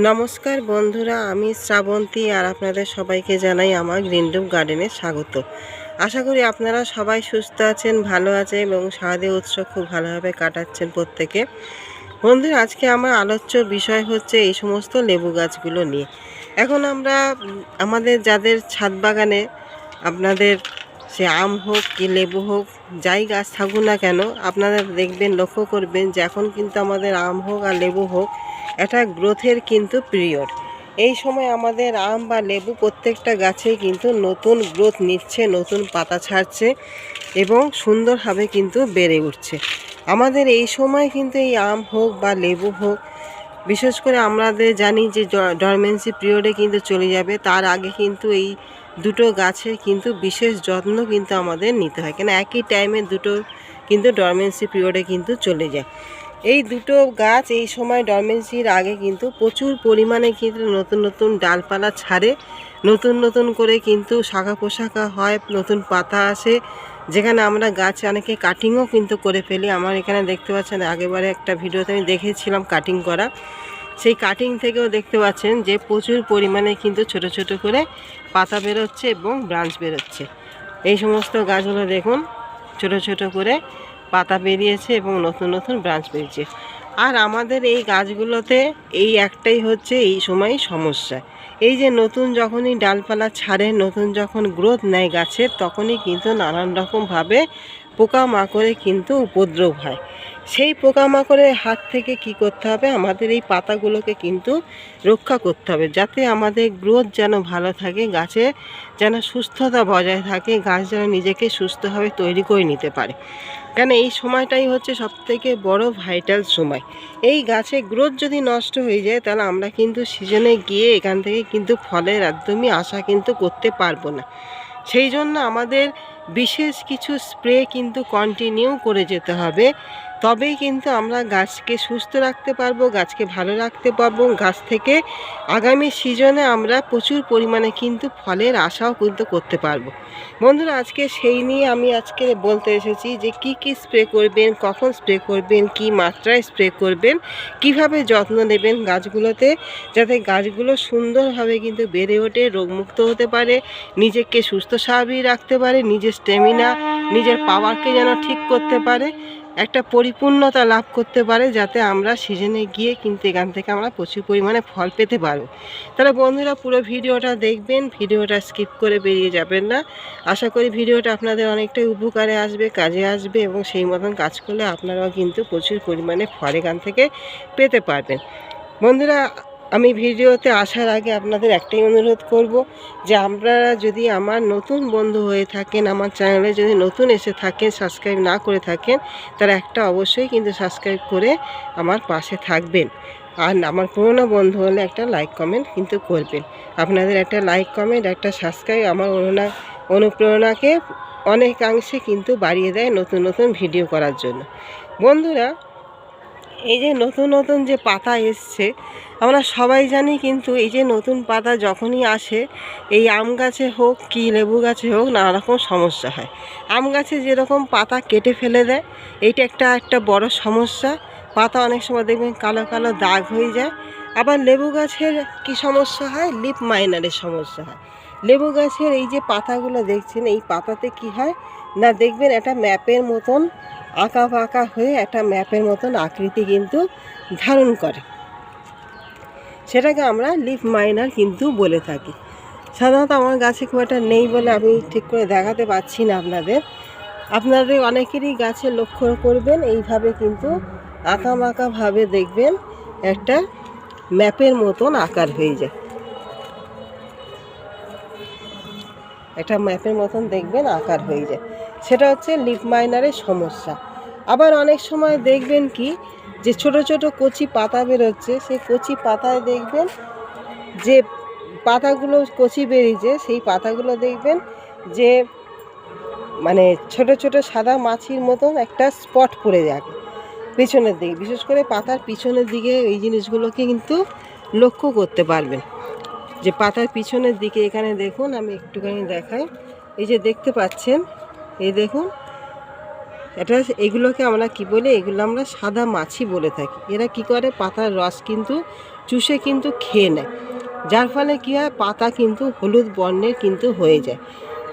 নমস্কার বন্ধুরা, আমি শ্রাবন্তী আর আপনাদের সবাইকে জানাই আমার গ্রিনরুম গার্ডেনে স্বাগত। আশা করি আপনারা সবাই সুস্থ আছেন, ভালো আছেন এবং শারদীয় উৎসব খুব ভালোভাবে কাটাচ্ছেন প্রত্যেকে। বন্ধুরা, আজকে আমার আলোচ্য বিষয় হচ্ছে এই সমস্ত লেবু গাছগুলো নিয়ে। এখন আমরা আমাদের যাদের ছাদ বাগানে আপনাদের সে আম হোক কি লেবু হোক, যাই গাছ থাকুক না কেন, আপনারা দেখবেন, লক্ষ্য করবেন যে এখন কিন্তু আমাদের আম হোক আর লেবু হোক, এটা গ্রোথের কিন্তু পিরিয়ড। এই সময় আমাদের আম বা লেবু প্রত্যেকটা গাছেই কিন্তু নতুন গ্রোথ নিচ্ছে, নতুন পাতা ছাড়ছে এবং সুন্দরভাবে কিন্তু বেড়ে উঠছে। আমাদের এই সময় কিন্তু এই আম হোক বা লেবু হোক বিশেষ করে আমাদের জানি যে ডরমেন্সি পিরিয়ডে কিন্তু চলে যাবে, তার আগে কিন্তু এই দুটো গাছের কিন্তু বিশেষ যত্ন কিন্তু আমাদের নিতে হয়। কেন, একই টাইমে দুটো কিন্তু ডরমেন্সি পিরিয়ডে কিন্তু চলে যায়। এই দুটো গাছ এই সময় ডরমেন্সির আগে কিন্তু প্রচুর পরিমাণে কিন্তু নতুন নতুন ডালপালা ছাড়ে, নতুন নতুন করে কিন্তু শাখা পোশাখা হয়, নতুন পাতা আসে যেখানে আমরা গাছ অনেকে কাটিংও কিন্তু করে ফেলি। আমার এখানে দেখতে পাচ্ছেন, আগেবারে একটা ভিডিওতে আমি দেখেছিলাম কাটিং করা। সেই কাটিং থেকেও দেখতে পাচ্ছেন যে প্রচুর পরিমাণে কিন্তু ছোট ছোট করে পাতা বেরোচ্ছে এবং ব্রাঞ্চ বেরোচ্ছে। এই সমস্ত গাছগুলো দেখুন, ছোট ছোট করে পাতা বেরিয়েছে এবং নতুন নতুন ব্রাঞ্চ বেরিয়েছে। আর আমাদের এই গাছগুলোতে এই একটাই হচ্ছে এই সময় সমস্যা। এই যে নতুন যখনই ডালপালা ছাড়ে, নতুন যখন গ্রোথ নেয় গাছের, তখনই কিন্তু নানান রকমভাবে পোকামাকড়ে কিন্তু উপদ্রব হয়। সেই পোকামাকড়ের হাত থেকে কি করতে হবে? আমাদের এই পাতাগুলোকে কিন্তু রক্ষা করতে হবে, যাতে আমাদের গ্রোথ যেন ভালো থাকে গাছে যেন সুস্থতা বজায় থাকে, গাছ যেন নিজেকে সুস্থভাবে তৈরি করে নিতে পারে। কেন এই সময়টাই হচ্ছে সবথেকে বড় ভাইটাল সময়। এই গাছে গ্রোথ যদি নষ্ট হয়ে যায়, তাহলে আমরা কিন্তু সিজনে গিয়ে এখান থেকে কিন্তু ফলের একদমই আশা কিন্তু করতে পারব না। সেই জন্য আমাদের বিশেষ কিছু স্প্রে কিন্তু কন্টিনিউ করে যেতে হবে। তবেই কিন্তু আমরা গাছকে সুস্থ রাখতে পারব, গাছকে ভালো রাখতে পারব। গাছ থেকে আগামী সিজনে আমরা প্রচুর পরিমাণে কিন্তু ফলের আশাও কিন্তু করতে পারব। বন্ধুরা, আজকে সেই নিয়ে আমি আজকে বলতে এসেছি যে কি কি স্প্রে করবেন, কখন স্প্রে করবেন, কি মাত্রায় স্প্রে করবেন, কীভাবে যত্ন নেবেন গাছগুলোতে যাতে গাছগুলো সুন্দরভাবে কিন্তু বেড়ে ওঠে, রোগমুক্ত হতে পারে, নিজেকে সুস্থ স্বাভাবিক রাখতে পারে, নিজের স্টেমিনা নিজের পাওয়ারকে যেন ঠিক করতে পারে। একটা পরিপূর্ণতা লাভ করতে পারে যাতে আমরা সিজনে গিয়ে কিন্তু এখান থেকে আমরা প্রচুর পরিমাণে ফল পেতে পারব তাহলে বন্ধুরা পুরো ভিডিওটা দেখবেন, ভিডিওটা স্কিপ করে বেরিয়ে যাবেন না। আশা করি ভিডিওটা আপনাদের অনেকটাই উপকারে আসবে, কাজে আসবে এবং সেই মতন কাজ করলে আপনারাও কিন্তু প্রচুর পরিমাণে ফল এখান থেকে পেতে পারবেন। বন্ধুরা আমি ভিডিওতে আসার আগে আপনাদের একটাই অনুরোধ করব যে আপনারা যদি আমার নতুন বন্ধু হয়ে থাকেন, আমার চ্যানেলে যদি নতুন এসে থাকেন সাবস্ক্রাইব না করে থাকেন তারা একটা অবশ্যই কিন্তু সাবস্ক্রাইব করে আমার পাশে থাকবেন। আর আমার পুরোনো বন্ধু হলে একটা লাইক কমেন্ট কিন্তু করবেন। আপনাদের একটা লাইক কমেন্ট একটা সাবস্ক্রাইব আমার অনুনা, অনুপ্রেরণাকে অনেকাংশে কিন্তু বাড়িয়ে দেয় নতুন নতুন ভিডিও করার জন্য। বন্ধুরা এই যে নতুন নতুন যে পাতা এসছে, আমরা সবাই জানি কিন্তু এই যে নতুন পাতা যখনই আসে, এই আম গাছে হোক কি লেবু গাছে হোক নানা রকম সমস্যা হয়। আম গাছে যেরকম পাতা কেটে ফেলে দেয়, এইটা একটা একটা বড় সমস্যা। পাতা অনেক সময় দেখবেন কালো কালো দাগ হয়ে যায়। আবার লেবু গাছের কি সমস্যা হয়? লিপ মাইনারের সমস্যা হয়। লেবু গাছের এই যে পাতাগুলো দেখছেন, এই পাতাতে কি হয়? না, দেখবেন একটা ম্যাপের মতন আঁকা পাকা হয়ে একটা ম্যাপের মতন আকৃতি কিন্তু ধারণ করে। সেটাকে আমরা লিফ মাইনার কিন্তু বলে থাকি। সাধারণত আমার গাছে খুব একটা নেই বলে আমি ঠিক করে দেখাতে পাচ্ছি না আপনাদের। আপনাদের অনেকেরই গাছে লক্ষ্য করবেন, এইভাবে কিন্তু আঁকা মাঁকাভাবে দেখবেন একটা ম্যাপের মতন আকার হয়ে যায়। একটা ম্যাপের মতন দেখবেন আকার হয়ে যায়। সেটা হচ্ছে লিপ মাইনারের সমস্যা। আবার অনেক সময় দেখবেন কি, যে ছোট ছোট কচি পাতা বেরোচ্ছে, সেই কচি পাতায় দেখবেন যে পাতাগুলো কচি বেরিয়েছে, সেই পাতাগুলো দেখবেন যে মানে ছোট ছোট সাদা মাছির মতন একটা স্পট পড়ে যাবে পিছনের দিকে। বিশেষ করে পাতার পিছনের দিকে এই জিনিসগুলোকে কিন্তু লক্ষ্য করতে পারবেন। যে পাতার পিছনের দিকে এখানে দেখুন, আমি একটুখানি দেখাই। এই যে দেখতে পাচ্ছেন, এই দেখুন এটা এগুলোকে আমরা কি বলি? এগুলো আমরা সাদা মাছি বলে থাকি। এরা কি করে? পাতার রস কিন্তু, চুষে কিন্তু খেয়ে নেয়। যার ফলে কী হয়? পাতা কিন্তু হলুদ বর্ণের কিন্তু হয়ে যায়।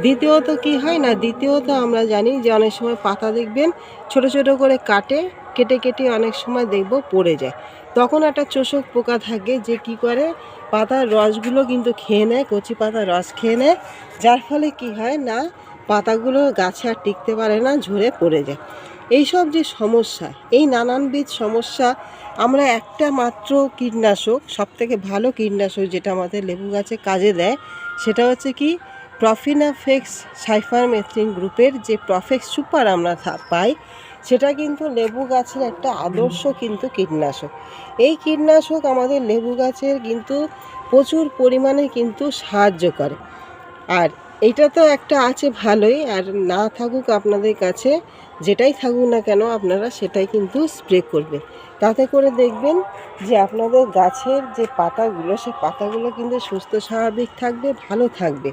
দ্বিতীয়ত কি হয় না? দ্বিতীয়ত আমরা জানি যে অনেক সময় পাতা দেখবেন, ছোট ছোট করে কাটে, কেটে কেটে অনেক সময় দেখব পড়ে যায়। তখন একটা চোষক পোকা থাকে যে কি করে? পাতার রসগুলো কিন্তু খেয়ে নেয়, কচি পাতার রস খেয়ে নেয়। যার ফলে কি হয় না? পাতাগুলো গাছে আর টিকতে পারে না, ঝরে পড়ে যায়। এইসব যে সমস্যা, এই নানানবিধ সমস্যা, আমরা একটা মাত্র কীটনাশক, সবথেকে ভালো কীটনাশক যেটা আমাদের লেবু গাছে কাজে দেয়, সেটা হচ্ছে কি প্রফিনাফেক্স সাইফারমেথ্রিন গ্রুপের যে প্রফেক্স সুপার আমরা পাই, সেটা কিন্তু লেবু গাছের একটা আদর্শ কিন্তু কীটনাশক। এই কীটনাশক আমাদের লেবু গাছের কিন্তু প্রচুর পরিমাণে কিন্তু সাহায্য করে। আর এটা তো একটা আছে ভালোই, আর না থাকুক আপনাদের কাছে, যেটাই থাকুক না কেন আপনারা সেটাই কিন্তু স্প্রে করবেন তাতে করে দেখবেন যে আপনাদের গাছের যে পাতাগুলো সে পাতাগুলো কিন্তু সুস্থ, স্বাভাবিক থাকবে, ভালো থাকবে।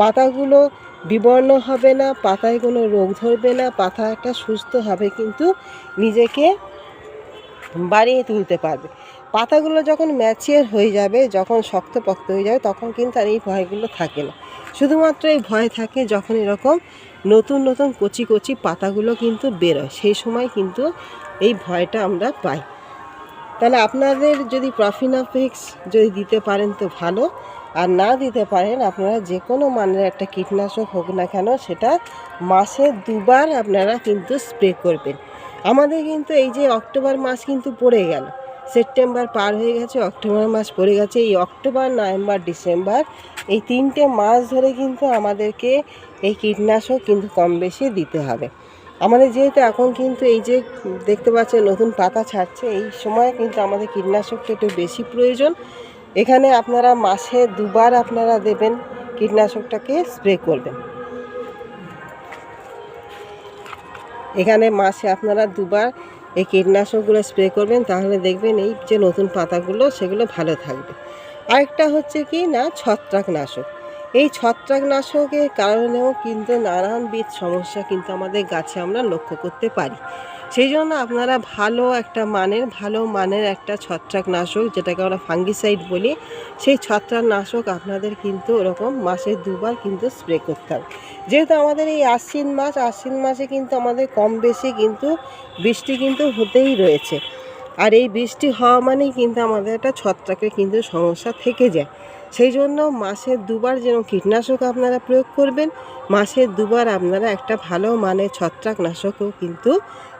পাতাগুলো বিবর্ণ হবে না, পাতায় কোনো রোগ ধরবে না, পাতা একটা সুস্থভাবে কিন্তু নিজেকে বাড়িয়ে তুলতে পারবে। পাতাগুলো যখন ম্যাচিয়ার হয়ে যাবে, যখন শক্তপোক্ত হয়ে যাবে, তখন কিন্তু আর এই ভয়গুলো থাকে না। শুধুমাত্র এই ভয় থাকে যখন এরকম নতুন নতুন কচি কচি পাতাগুলো কিন্তু বেরোয়। সেই সময় কিন্তু এই ভয়টা আমরা পাই। তাহলে আপনাদের যদি প্রফিনাফিক্স যদি দিতে পারেন তো ভালো। আর না দিতে পারেন, আপনারা যে কোনো মানের একটা কীটনাশক হোক না কেন, সেটা মাসে দুবার আপনারা কিন্তু স্প্রে করবেন। আমাদের কিন্তু এই যে অক্টোবর মাস কিন্তু পড়ে গেল। সেপ্টেম্বর পার হয়ে গেছে, অক্টোবর মাস পড়ে গেছে। এই অক্টোবর, নভেম্বর, ডিসেম্বর, এই তিনটে মাস ধরে কিন্তু আমাদেরকে এই কীটনাশক কিন্তু কম বেশি দিতে হবে। আমাদের যেহেতু এখন কিন্তু এই যে দেখতে পাচ্ছেন নতুন পাতা ছাড়ছে, এই সময় কিন্তু আমাদের কীটনাশকটা একটু বেশি প্রয়োজন। এখানে আপনারা মাসে দুবার আপনারা দেবেন কীটনাশকটাকে, স্প্রে করবেন। এখানে মাসে আপনারা দুবার এই কীটনাশকগুলো স্প্রে করবেন, তাহলে দেখবেন এই যে নতুন পাতাগুলো, সেগুলো ভালো থাকবে। আরেকটা হচ্ছে কি না, ছত্রাকনাশক। এই ছত্রাকনাশকের কারণেও কিন্তু নানানবিধ সমস্যা কিন্তু আমাদের গাছে আমরা লক্ষ্য করতে পারি। সেই জন্য আপনারা ভালো একটা মানের, ভালো মানের একটা ছত্রাকনাশক, যেটাকে আমরা ফাঙ্গিসাইড বলি, সেই ছত্রাকনাশক আপনাদের কিন্তু ওরকম মাসে দুবার কিন্তু স্প্রে করতে হবে। যেহেতু আমাদের এই আশ্বিন মাস, আশ্বিন মাসে কিন্তু আমাদের কম বেশি কিন্তু বৃষ্টি কিন্তু হতেই রয়েছে। আর এই বৃষ্টি হওয়া মানেই কিন্তু আমাদের একটা ছত্রাকের কিন্তু সমস্যা থেকে যায়। সেই জন্য মাসে দুবার যেন কীটনাশক আপনারা প্রয়োগ করবেন, মাসে দুবার আপনারা একটা ভালো মানে ছত্রাকনাশকও কিন্তু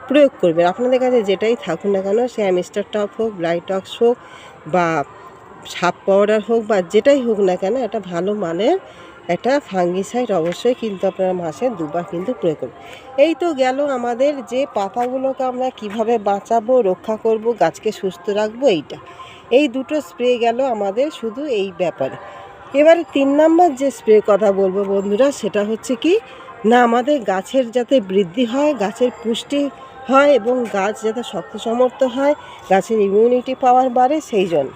প্রয়োগ করবেন। আপনাদের কাছে যেটাই থাকুক না কেন, সে অ্যামিস্টার টপ হোক, ব্লাইটক্স হোক বা সাপ পাউডার হোক বা যেটাই হোক না কেন, একটা ভালো মানের একটা ফাঙ্গিসাইড অবশ্যই কিন্তু আপনারা মাসে দুবার কিন্তু প্রয়োগ করবেন। এই তো গেল আমাদের যে পাতাগুলোকে আমরা কীভাবে বাঁচাবো, রক্ষা করব, গাছকে সুস্থ রাখব, এইটা। এই দুটো স্প্রে গেল আমাদের শুধু এই ব্যাপারে। এবারে তিন নাম্বার যে স্প্রে কথা বলব বন্ধুরা, সেটা হচ্ছে কি, না আমাদের গাছের যাতে বৃদ্ধি হয়, গাছের পুষ্টি হয় এবং গাছ যাতে শক্ত সমর্থ হয়, গাছের ইমিউনিটি পাওয়ার বাড়ে, সেই জন্য।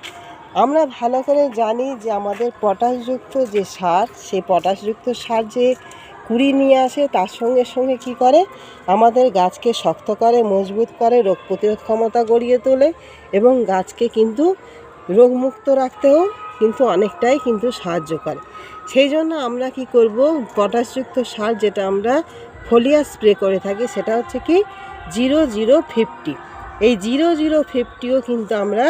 আমরা ভালো করে জানি যে আমাদের পটাশযুক্ত যে সার, সেই পটাশযুক্ত সার যে কুড়ি নিয়ে আসে, তার সঙ্গে সঙ্গে কি করে? আমাদের গাছকে শক্ত করে, মজবুত করে, রোগ প্রতিরোধ ক্ষমতা গড়িয়ে তোলে এবং গাছকে কিন্তু রোগমুক্ত রাখতেও কিন্তু অনেকটাই কিন্তু সাহায্য করে। সেই জন্য আমরা কি করব? পটাশযুক্ত সার যেটা আমরা ফলিয়া স্প্রে করে থাকি, সেটা হচ্ছে কি, জিরো জিরো ফিফটি। এই জিরো জিরো ফিফটিও কিন্তু আমরা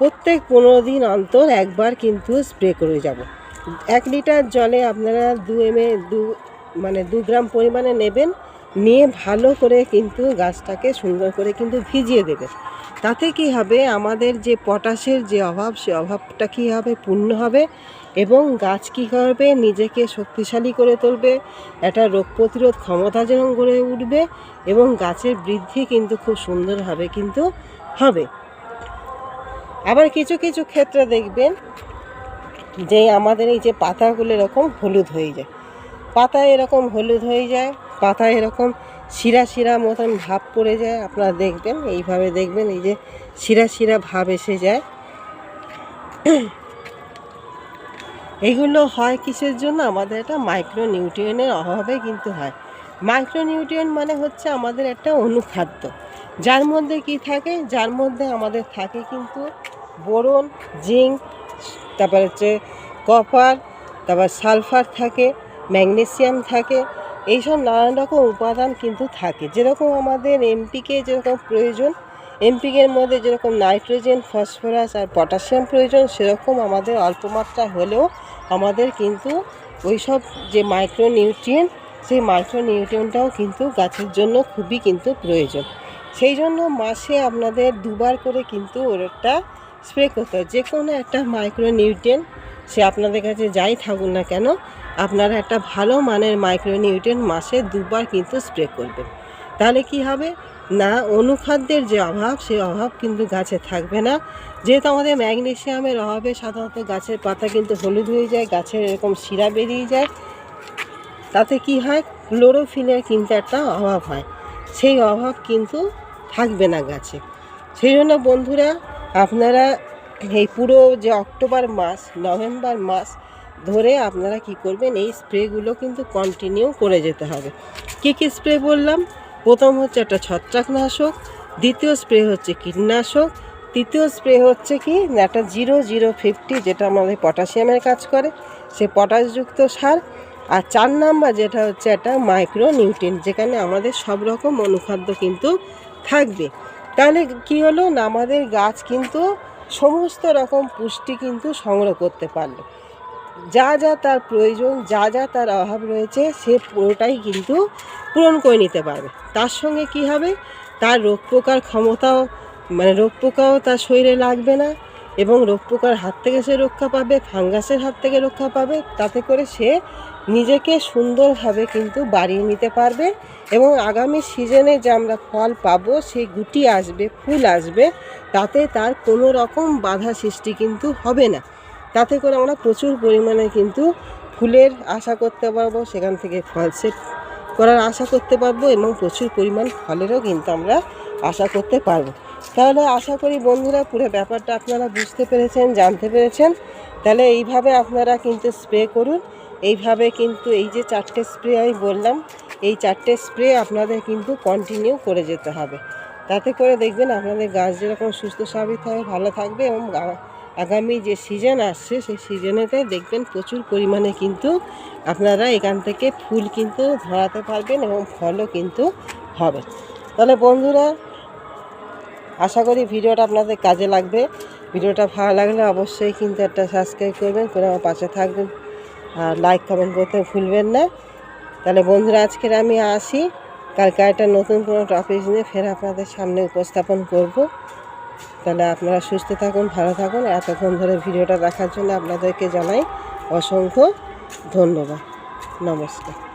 প্রত্যেক পনেরো দিন অন্তর একবার কিন্তু স্প্রে করে যাব। এক লিটার জলে আপনারা দু এম দু মানে দু গ্রাম পরিমাণে নেবেন, নিয়ে ভালো করে কিন্তু গাছটাকে সুন্দর করে কিন্তু ভিজিয়ে দেবেন। তাতে কি হবে? আমাদের যে পটাশের যে অভাব, সে অভাবটা কী হবে? পূর্ণ হবে এবং গাছ কী করবে? নিজেকে শক্তিশালী করে তুলবে, একটা রোগ প্রতিরোধ ক্ষমতা যেন গড়ে উঠবে এবং গাছের বৃদ্ধি কিন্তু খুব সুন্দরভাবে কিন্তু হবে। আবার কিছু কিছু ক্ষেত্রে দেখবেন যে আমাদের এই যে পাতাগুলো এরকম হলুদ হয়ে যায়। পাতা এরকম হলুদ হয়ে যায়, পাতা এরকম শিরা শিরা মতন ভাব পড়ে যায়, আপনারা দেখবেন, এইভাবে দেখবেন এই যে শিরা শিরা ভাব এসে যায়। এগুলো হয় কিসের জন্য? আমাদের একটা মাইক্রো নিউট্রিয়েন্টের অভাবে কিন্তু হয়। মাইক্রো নিউট্রিয়েন্ট মানে হচ্ছে আমাদের একটা অনুখাদ্য। যার মধ্যে কি থাকে? যার মধ্যে আমাদের থাকে কিন্তু বোরন, জিঙ্ক, তারপর হচ্ছে কপার, তারপর সালফার থাকে, ম্যাগনেসিয়াম থাকে। এইসব নানান রকম উপাদান কিন্তু থাকে। যেরকম আমাদের এমপিকে যেরকম প্রয়োজন এমপিকের মধ্যে যেরকম নাইট্রোজেন, ফসফরাস আর পটাশিয়াম প্রয়োজন, সেরকম আমাদের অল্প মাত্রা হলেও আমাদের কিন্তু ওইসব যে মাইক্রোনিউট্রিয়েন্ট, সেই মাইক্রোনিউট্রিয়েন্টটাও কিন্তু গাছের জন্য খুবই কিন্তু প্রয়োজন। সেই জন্য মাসে আপনাদের দুবার করে কিন্তু ওটা স্প্রে করতে হয়। যে কোনো একটা মাইক্রোনিউট্রিয়েন্ট, সে আপনাদের কাছে যাই থাকুক না কেন, আপনারা একটা ভালো মানের মাইক্রোনিউট্রিয়েন্ট মাসে দুবার কিন্তু স্প্রে করবেন। তাহলে কি হবে? না, অনুখাদ্যের যে অভাব সেই অভাব কিন্তু গাছে থাকবে না। যেহেতু আমাদের ম্যাগনেসিয়ামের অভাবে সাধারণত গাছের পাতা কিন্তু হলুদ হয়ে যায়, গাছের এরকম শিরা বেরিয়ে যায়। তাতে কি হয়? ক্লোরোফিলের কিন্তু একটা অভাব হয়। সেই অভাব কিন্তু থাকবে না গাছে। সেই জন্য বন্ধুরা, আপনারা এই পুরো যে অক্টোবর মাস, নভেম্বর মাস ধরে আপনারা কি করবেন? এই স্প্রেগুলো কিন্তু কন্টিনিউ করে যেতে হবে। কী কী স্প্রে বললাম? প্রথম হচ্ছে একটা ছত্রাকনাশক, দ্বিতীয় স্প্রে হচ্ছে কীটনাশক, তৃতীয় স্প্রে হচ্ছে কি, একটা জিরো জিরো ফিফটি যেটা আমাদের পটাশিয়ামের কাজ করে, সে পটাশযুক্ত সার। আর চার নাম্বার যেটা হচ্ছে একটা মাইক্রো নিউট্রিন যেখানে আমাদের সব রকম অনুখাদ্য কিন্তু থাকবে। তাহলে কি হলো না, আমাদের গাছ কিন্তু সমস্ত রকম পুষ্টি কিন্তু সংগ্রহ করতে পারল। যা যা তার প্রয়োজন, যা যা তার অভাব রয়েছে, সে পুরোটাই কিন্তু পূরণ করে নিতে পারবে। তার সঙ্গে কি হবে? তার রোগ পোকার ক্ষমতাও মানে রোগ পোকাও তার শরীরে লাগবে না এবং রোগ পোকার হাত থেকে সে রক্ষা পাবে, ফাঙ্গাসের হাত থেকে রক্ষা পাবে। তাতে করে সে নিজেকে সুন্দরভাবে কিন্তু বাড়িয়ে নিতে পারবে এবং আগামী সিজনে যে আমরা ফল পাবো, সেই গুটি আসবে, ফুল আসবে, তাতে তার কোনো রকম বাধা সৃষ্টি কিন্তু হবে না। তাতে করে আমরা প্রচুর পরিমাণে কিন্তু ফুলের আশা করতে পারব, সেখান থেকে ফল সেট করার আশা করতে পারব এবং প্রচুর পরিমাণ ফলেরও কিন্তু আমরা আশা করতে পারব। তাহলে আশা করি বন্ধুরা পুরো ব্যাপারটা আপনারা বুঝতে পেরেছেন, জানতে পেরেছেন। তাহলে এইভাবে আপনারা কিন্তু স্প্রে করুন। এইভাবে কিন্তু এই যে চারটে স্প্রে আমি বললাম, এই চারটে স্প্রে আপনাদের কিন্তু কন্টিনিউ করে যেতে হবে। তাতে করে দেখবেন আপনাদের গাছ যেরকম সুস্থ স্বাভাবিক হবে ভালো থাকবে এবং আগামী যে সিজন আসছে, সেই সিজনেতে দেখবেন প্রচুর পরিমাণে কিন্তু আপনারা এখান থেকে ফুল কিন্তু ধরাতে পারবেন এবং ফলও কিন্তু হবে। তাহলে বন্ধুরা, আশা করি ভিডিওটা আপনাদের কাজে লাগবে। ভিডিওটা ভালো লাগলে অবশ্যই কিন্তু একটা সাবস্ক্রাইব করবেন, করে আমার পাশে থাকবেন। আর লাইক কমেন্ট করতে ভুলবেন না। তাহলে বন্ধুরা, আজকের আমি আসি। কালকে একটা নতুন কোনো টপিক নিয়ে ফের আপনাদের সামনে উপস্থাপন করব। তাহলে আপনারা সুস্থ থাকুন, ভালো থাকুন। এতক্ষণ ধরে ভিডিওটা দেখার জন্য আপনাদেরকে জানাই অসংখ্য ধন্যবাদ। নমস্কার।